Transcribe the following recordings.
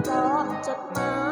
พร้อมจดหมาย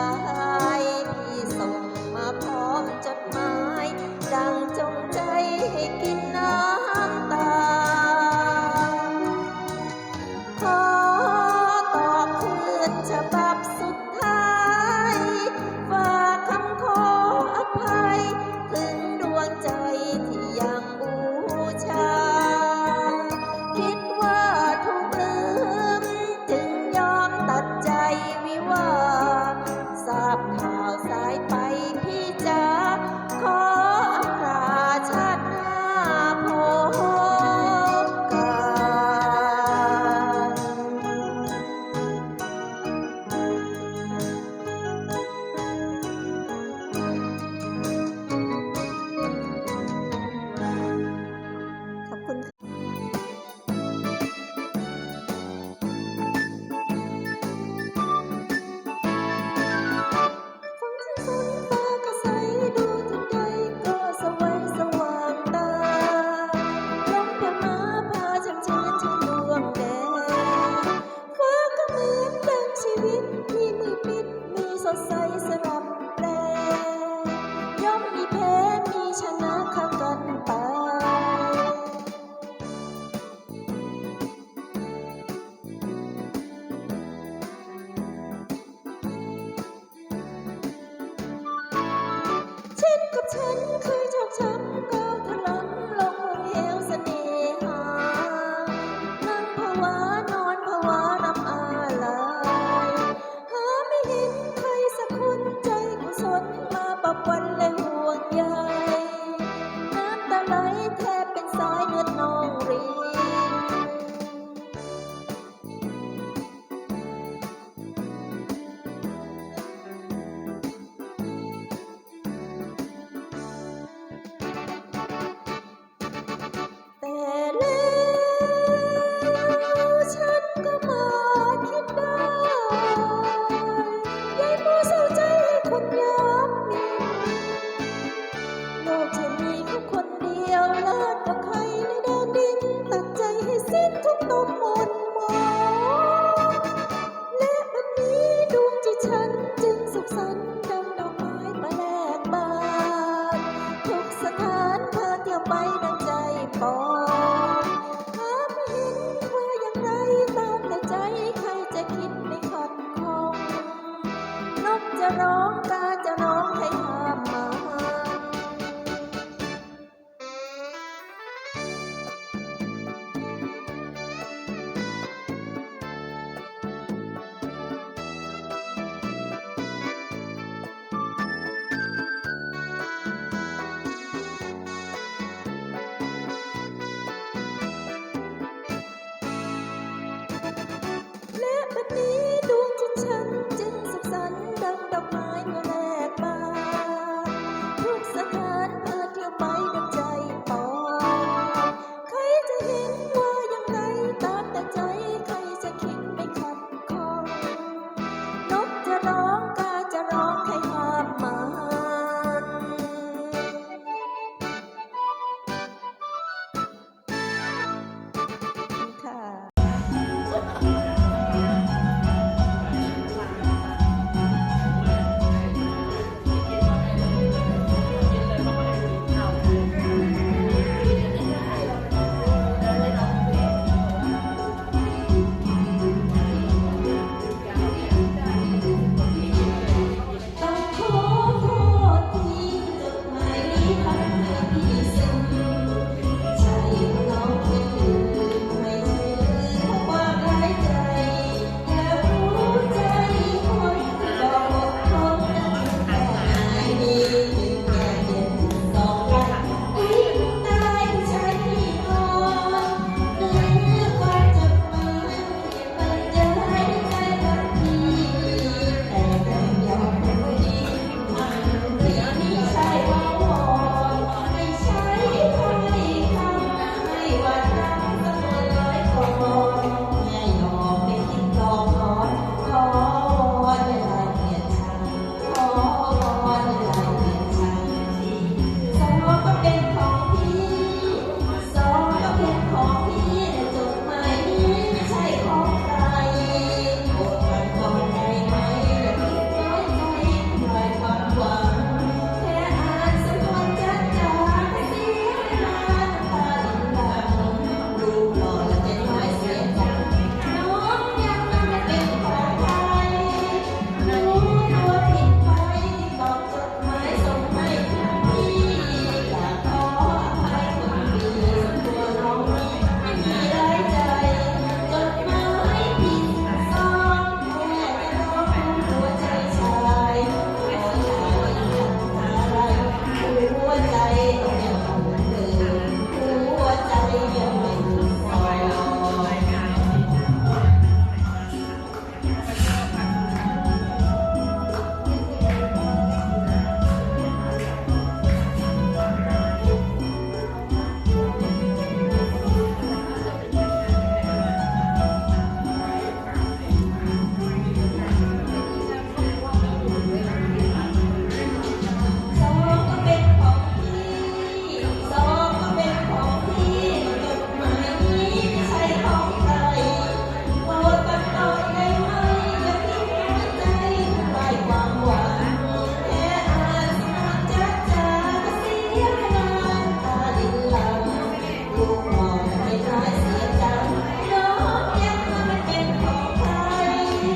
love.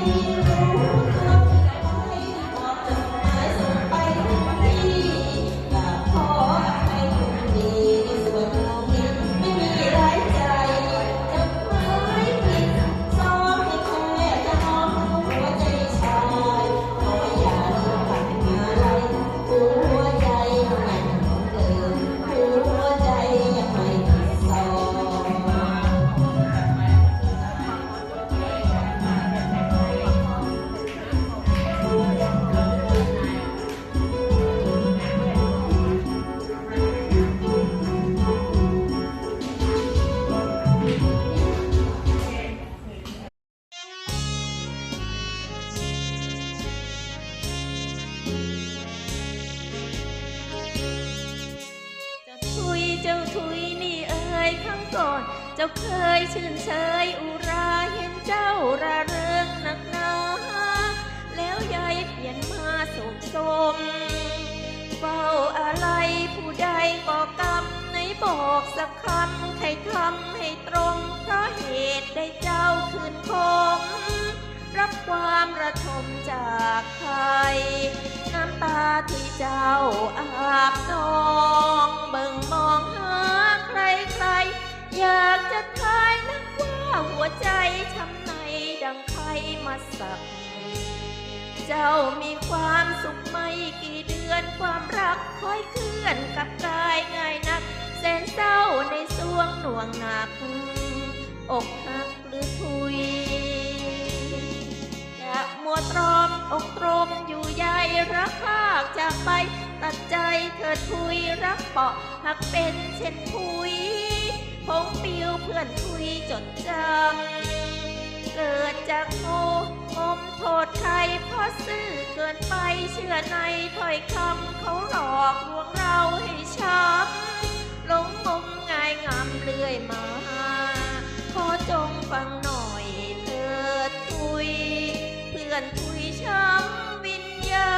รู้ ความระทมจากใคร น้ำตาที่เจ้าอาบนองเบิ่งมองหาใครใคร อยากจะทายนักว่าหัวใจช้ำในดังใครมาสัก เจ้ามีความสุขไม่กี่เดือนความรักค่อยเคลื่อนกับกายง่ายนักแสนเศร้าในสวงหน่วงหนัก อกหักหรือทุย อกตรมอยู่ใยรักภาคจากไป ตัดใจเธอทุยรักเปาะหักเป็นเช่นทุยพงปิวเพื่อนทุยจดจำเกิดจากโง่งมโทษใครเพราะซื่อเกินไปเชื่อในถ้อยคำเขาหลอกลวงเราให้ช้ำหลงงมง่ายงามเรื่อยมาขอจงฟังหน่อยเถิดทุย เพื่อนทุย ช้ำวิญญา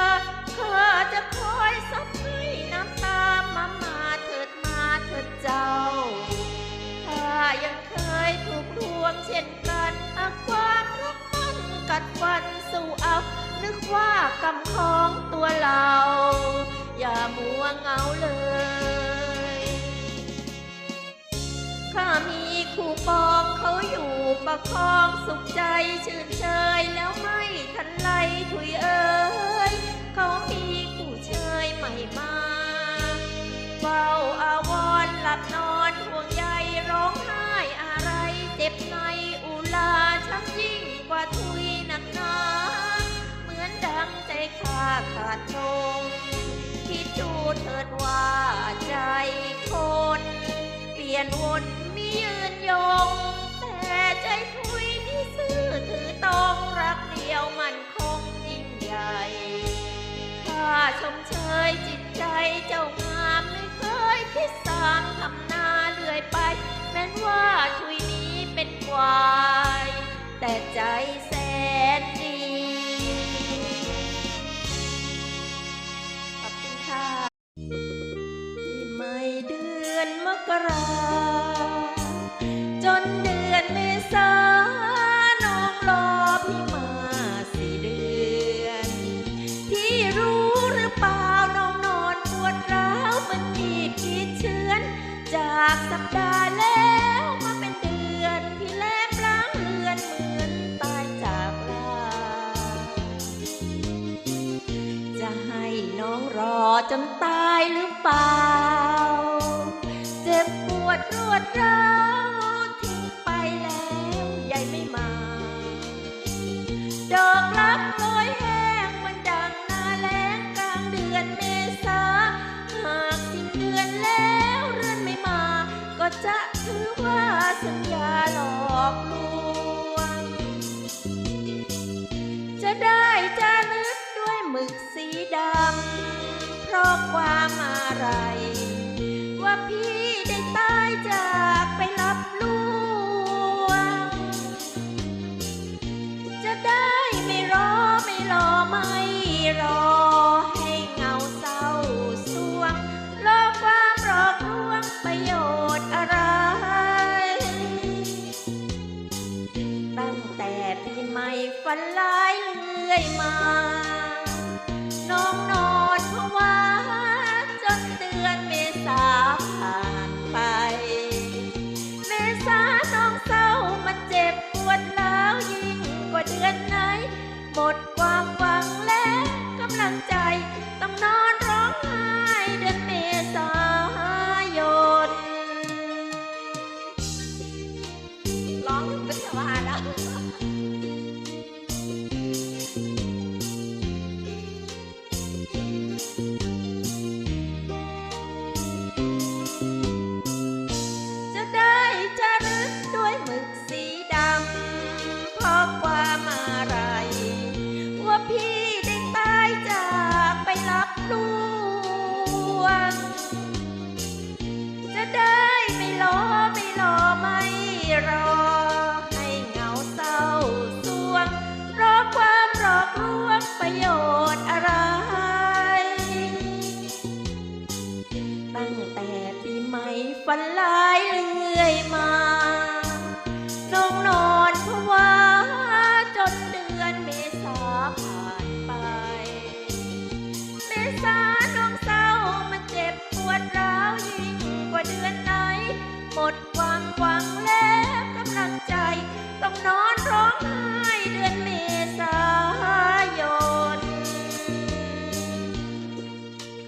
ข้าจะคอยซับให้น้ำตามามาเถิดมาเถิดเจ้า ข้ายังเคยถูกลวงเช่นกันหากความรักมันกัดฟันสู่เอา นึกว่ากรรมของตัวเรา อย่ามัวเงาเลย ข้ามี คู่ปองเขาอยู่ประคองสุขใจชื่นเชยแล้วไม่ทันไรถุยเอ้ยเขามีคู่เชยใหม่มาเฝ้าอาวรหลับนอนห่วงใยร้องไห้อะไรเจ็บในอุลาช้ำยิ่งกว่าทุยหนักหนาเหมือนดังใจขาขาดลงคิดดูเถิดว่าใจคน เปลี่ยนวน ยืนยง แต่ใจทุยนี่ซื่อถือต้องรักเดียวมันคงยิ่งใหญ่ข้าชมเชยจิตใจเจ้างามไม่เคยคิดสามทำหน้าเลื่อยไป แม้นว่าทุยนี้เป็นควาย แต่ใจแสนดี ด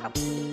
ขอบ